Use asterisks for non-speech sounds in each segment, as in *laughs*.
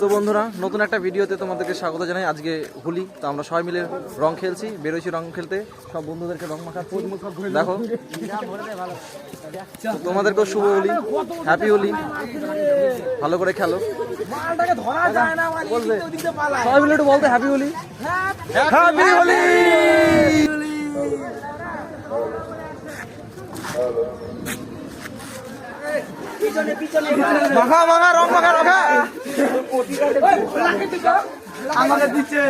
তো বন্ধুরা নতুন একটা ভিডিওতে তোমাদেরকে স্বাগত জানাই। আজকে হোলি তো আমরা সবাই মিলে রং খেলছি বেরোইছি রং খেলতে। সব বন্ধুদেরকে রং মাখাচ্ছি। দেখো তোমাদেরকেও শুভ হোলি হ্যাপি হোলি। ভালো করে খেলো। সবাই মিলে একটু বলতে হ্যাপি হোলি। হ্যাপি হোলি! মাখা মাখা রং মাখা মাখা। আমাকে দিচ্ছে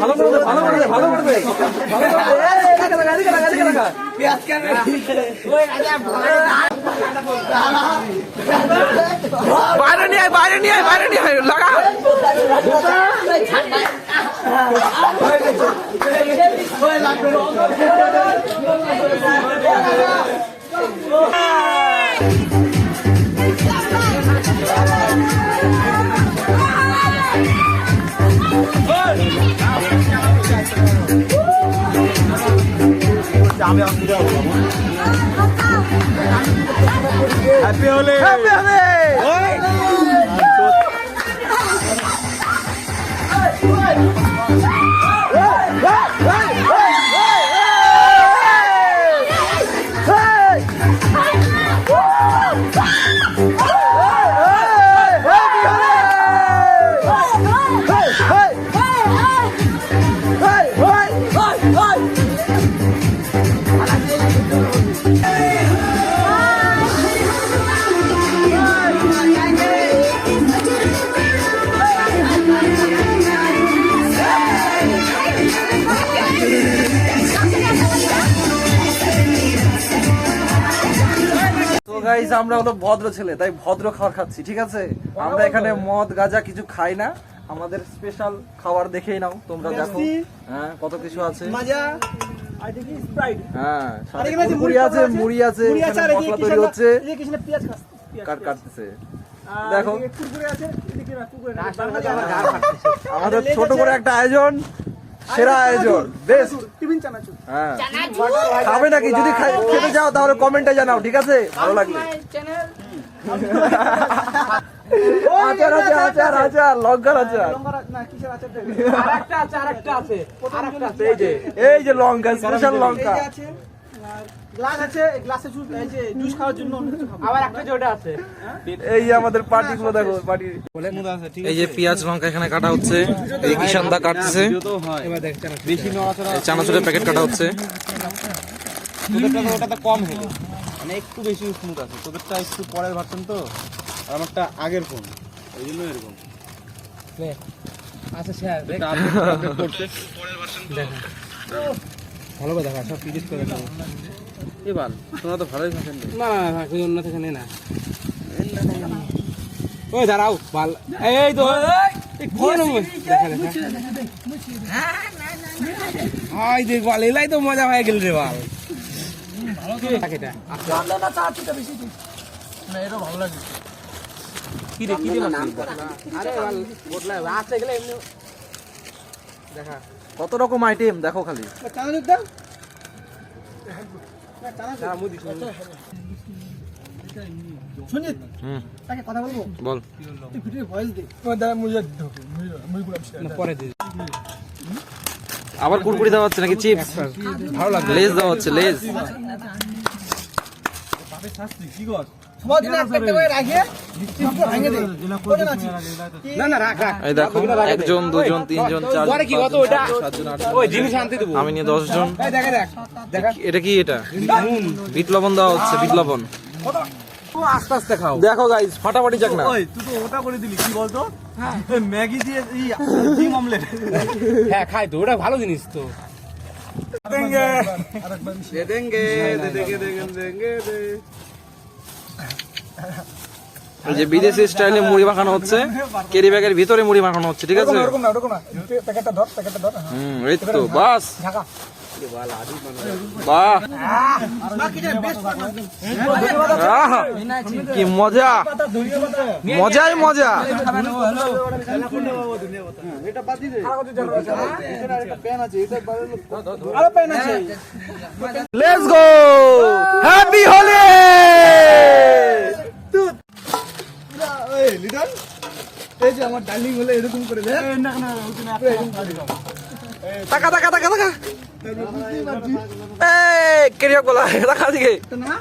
ভালো করে ভালো করে ভালো করে দে। ভালো করে দে। এই, এদিকে লাগা, এদিকে লাগা, এদিকে লাগা। বাইরে নিয়ে বাইরে নিয়ে বাইরে নিয়ে লাগা হ্যাপি হোলি হ্যাপি Hey! তো গাইস আমরা হলো ভদ্র ছেলে তাই ভদ্র খাবার খাচ্ছি ঠিক আছে? আমরা এখানে মদ গাঁজা কিছু খাই না। আমাদের স্পেশাল খাবার দেখেই নাও তোমরা দেখো। হ্যাঁ কত কিছু আছে। মাজা। হ্যাঁ মুড়ি আছে মুড়ি আছে মশলা তৈরি হচ্ছে। কাট কাটতেছে। দেখো। আমাদের ছোট করে একটা আয়োজন সেরা আয়োজন বেস্ট হ্যাঁ। খাবে নাকি? যদি খাই- খেতে যাও তাহলে কমেন্টে জানাও ঠিক আছে? ভালো লাগলে। *laughs* *laughs* আচার আছে আচার আচার লঙ্কার আচার এই যে। এই লঙ্কা স্পেশাল লঙ্কা এই যে আছে আর গ্লাস আছে এই গ্লাসে জুস এই যে জুস খাওয়ার জন্য অন্য কিছু খাব। আবার একটা যেটা আছে। এই যে আমাদের পার্টি গুলো দেখো পার্টি। এই যে পেঁয়াজ লঙ্কা এখানে কাটা হচ্ছে এই কিষান দা কাটছে বেশি নড়াচড়া এই চানাচুরের প্যাকেট কাটা হচ্ছে। তো কম হলো। মানে একটু বেশি স্মুথ আছে। তোদেরটা একটু পরের ভার্সন তো। আর আমারটা আগের ফোন। ওই জন্য এরকম। আচ্ছা স্যার এটা আপডেট করছে ভালো করে দেখা সব পিডিস করে দাও এবার তোমরা তো ভালোই ভাষণ না না না তুই অন্য থেকে নে না। ওই দাঁড়াও ভালো এই তো হাই দেখ বাল এলাই তো মজা হয়ে গেল রে বাল। এটা? আরে বাল আছে গেলে এমনি দেখা কত রকম আইটেম দেখো খালি কথা বলব বল ভয়েস দে পরে দে আবার কুরকুরি দেওয়া হচ্ছে নাকি চিপস ভালো লাগছে লেজ দেওয়া হচ্ছে লেজ একটা করে একজন দুজন তিনজন চারজন আমি নিয়ে দশ জন এই দেখে দেখ দেখা এটা কি এটা? বিট লবণ দেওয়া হচ্ছে বিট লবণ। আস্তে আস্তে খাও। দেখো গাইস ফাটাফাটি যাক না। তুই তো ওটা করে দিলি কি বলতো? ম্যাগি দিয়ে ডিম অমলেট। হ্যাঁ খাই তো ওটা ভালো জিনিস তো। দেঙ্গে। দেঙ্গে দেঙ্গে দেঙ্গে দেঙ্গে দে এই যে বিদেশি স্টাইলে মুড়ি মাখানো হচ্ছে কেরি ব্যাগের ভিতরে মুড়ি মাখানো হচ্ছে ঠিক আছে? ওরকম না ওরকম না প্যাকেটটা ধর প্যাকেটটা ধর। হুম এই তো বাস। ঢাকা। বাহ। বাকি যে বেস্ট আহা, কি মজা। মজাই মজা। লেটস গো হ্যাপি হোলি এই যে আমার ডার্লিং হলে এরকম করে টাকা টাকা টাকা টাকা এই কেরিয়া বলা টাকা দিকে। না?